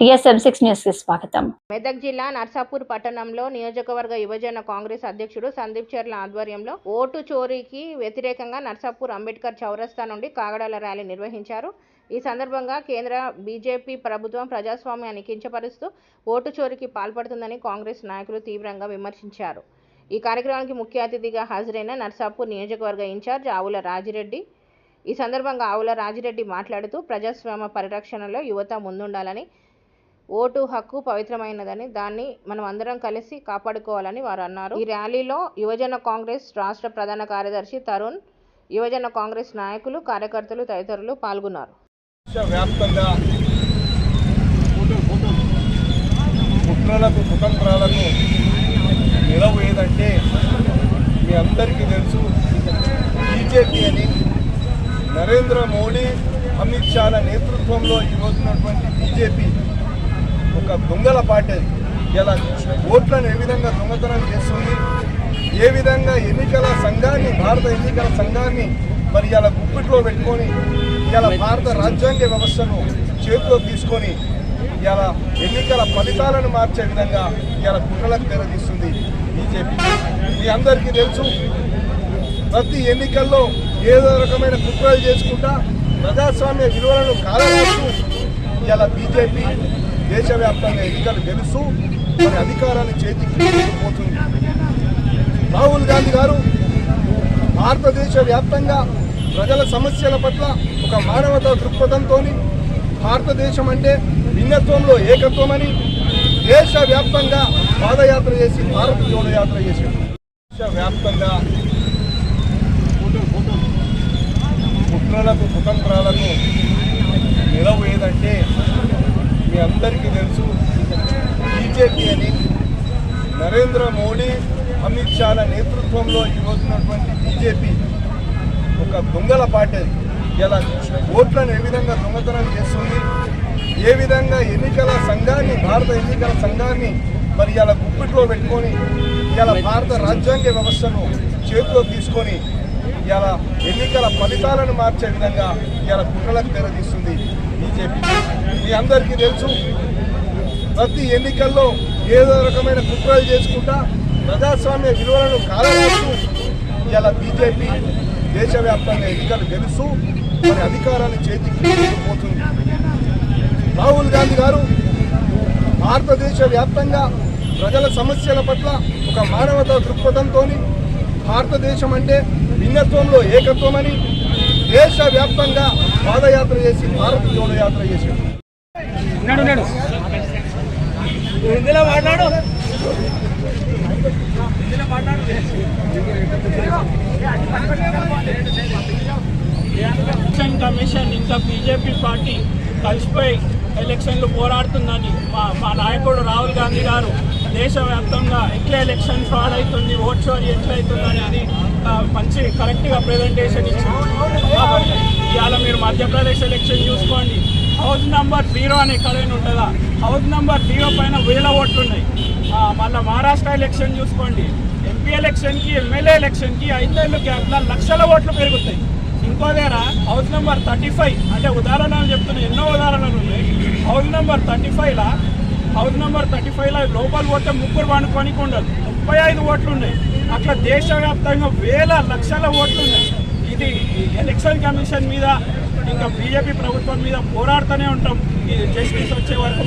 TSM six న్యూస్కి స్వాగతం. మెదక్ జిల్లా నర్సాపూర్ పట్టణంలో నియోజకవర్గ యువజన కాంగ్రెస్ అధ్యక్షుడు సందీప్ చర్ల ఆధ్వర్యంలో ఓటు చోరీకి వ్యతిరేకంగా నర్సాపూర్ అంబేద్కర్ చౌరస్తా నుండి కాగడాల ర్యాలీ నిర్వహించారు. ఈ సందర్భంగా కేంద్ర బీజేపీ ప్రభుత్వం ప్రజాస్వామ్యాన్ని కించపరుస్తూ ఓటు చోరీకి పాల్పడుతుందని కాంగ్రెస్ నాయకులు తీవ్రంగా విమర్శించారు. ఈ కార్యక్రమానికి ముఖ్య అతిథిగా హాజరైన నర్సాపూర్ నియోజకవర్గ ఇన్ఛార్జ్ ఆవుల రాజిరెడ్డి. ఈ సందర్భంగా ఆవుల రాజిరెడ్డి మాట్లాడుతూ ప్రజాస్వామ్య పరిరక్షణలో యువత ముందుండాలని ఓటు హక్కు పవిత్రమైనదని దాన్ని మనం అందరం కలిసి కాపాడుకోవాలని వారు అన్నారు. ఈ ర్యాలీలో యువజన కాంగ్రెస్ రాష్ట్ర ప్రధాన కార్యదర్శి తరుణ్ యువజన కాంగ్రెస్ నాయకులు కార్యకర్తలు తదితరులు పాల్గొన్నారు. వ్యాప్తంగా కుట్రలకు కుతంత్రాలకు నిలవు ఏదంటే మీ అందరికీ తెలుసు బీజేపీ అని నరేంద్ర మోడీ అమిత్ షాల నేతృత్వంలో ఈరోజున్నటువంటి బీజేపీ ఒక దొంగల పార్టీ ఇలా ఓట్లను ఏ విధంగా దొంగతనం చేస్తుంది? ఏ విధంగా ఎన్నికల సంఘాన్ని భారత ఎన్నికల సంఘాన్ని మరి ఇలా గుప్పిట్లో పెట్టుకొని ఇలా భారత రాజ్యాంగ వ్యవస్థను చేతిలో తీసుకొని ఇలా ఎన్నికల ఫలితాలను మార్చే విధంగా ఇలా కుట్రలకు తెరదీస్తుంది బీజేపీ. మీ అందరికీ తెలుసు ప్రతి ఎన్నికల్లో ఏదో రకమైన కుట్రలు చేసుకుంటా ప్రజాస్వామ్య విలువలను కాలరాస్తూ ఇలా బీజేపీ దేశవ్యాప్తంగా ఎన్నికలు గెలుస్తూ మరి అధికారాన్ని చేతికి పోతుంది రాహుల్ గాంధీ గారు భారతదేశ వ్యాప్తంగా ప్రజల సమస్యల పట్ల ఒక మానవతా దృక్పథంతో భారతదేశం అంటే భిన్నత్వంలో ఏకత్వమని దేశవ్యాప్తంగా పాదయాత్ర చేసి భారత జోడో యాత్ర చేశాడు దేశవ్యాప్తంగా కుట్రలకు కుతంత్రాలకు నిలవు ఏదంటే అందరికీ తెలుసు బీజేపీ అని నరేంద్ర మోడీ అమిత్ షాల నేతృత్వంలో ఈరోజున్నటువంటి బీజేపీ ఒక దొంగల పార్టీ ఇలా ఓట్లను ఏ విధంగా దొంగతనం చేస్తుంది? ఏ విధంగా ఎన్నికల సంఘాన్ని భారత ఎన్నికల సంఘాన్ని మరి ఇలా గుప్పిట్లో పెట్టుకొని ఇలా భారత రాజ్యాంగ వ్యవస్థను చేతిలో తీసుకొని ఇలా ఎన్నికల ఫలితాలను మార్చే విధంగా ఇలా కుట్రలకు తెరదీస్తుంది బీజేపీ. మీ అందరికీ తెలుసు ప్రతి ఎన్నికల్లో ఏదో రకమైన కుట్రలు చేసుకుంటా ప్రజాస్వామ్య విలువలను కాలరాస్తూ ఇలా బీజేపీ దేశవ్యాప్తంగా ఎన్నికలు గెలుస్తూ మరి అధికారాన్ని చేతికి పోతుంది రాహుల్ గాంధీ గారు భారతదేశ వ్యాప్తంగా ప్రజల సమస్యల పట్ల ఒక మానవతా దృక్పథంతో భారతదేశం అంటే భిన్నత్వంలో ఏకత్వమని దేశవ్యాప్తంగా పాదయాత్ర చేసి భారత్ జోడో యాత్ర చేశాడు ఎలక్షన్ కమిషన్ ఇంకా బీజేపీ పార్టీ కలిసిపోయి ఎలక్షన్లు పోరాడుతుందని మా మా నాయకుడు రాహుల్ గాంధీ గారు దేశవ్యాప్తంగా ఎట్లా ఎలక్షన్ ఫ్రాడ్ అవుతుంది ఓట్ చోరీ ఎట్లా అవుతుంది అనేది మంచి కరెక్ట్గా ప్రెజెంటేషన్ ఇచ్చారు. ఇవాళ మీరు మధ్యప్రదేశ్ ఎలక్షన్ చూసుకోండి. హౌస్ నంబర్ జీరో అని ఎక్కడైనా ఉంటుందా? హౌస్ నంబర్ జీరో పైన వేల ఓట్లు ఉన్నాయి. మళ్ళీ మహారాష్ట్ర ఎలక్షన్ చూసుకోండి. ఎంపీ ఎలక్షన్కి ఎమ్మెల్యే ఎలక్షన్కి ఐదేళ్ళు గ్యాప్లో లక్షల ఓట్లు పెరుగుతాయి. ఇంకో దగ్గర హౌస్ నెంబర్ థర్టీ ఫైవ్ అంటే ఉదాహరణలు చెప్తున్న ఎన్నో ఉదాహరణలు ఉన్నాయి. హౌస్ నెంబర్ థర్టీ ఫైవ్లా హౌస్ నెంబర్ థర్టీ ఫైవ్లో లోపల పోతే ముగ్గురు వండుకోనికి ఉండదు ముప్పై ఐదు ఓట్లు ఉన్నాయి. అట్లా దేశవ్యాప్తంగా వేల లక్షల ఓట్లు ఉన్నాయి. ఇది ఎలక్షన్ కమిషన్ మీద ఇంకా బీజేపీ ప్రభుత్వం మీద పోరాడుతూనే ఉంటాం. ఇది జస్టిస్ వచ్చే వరకు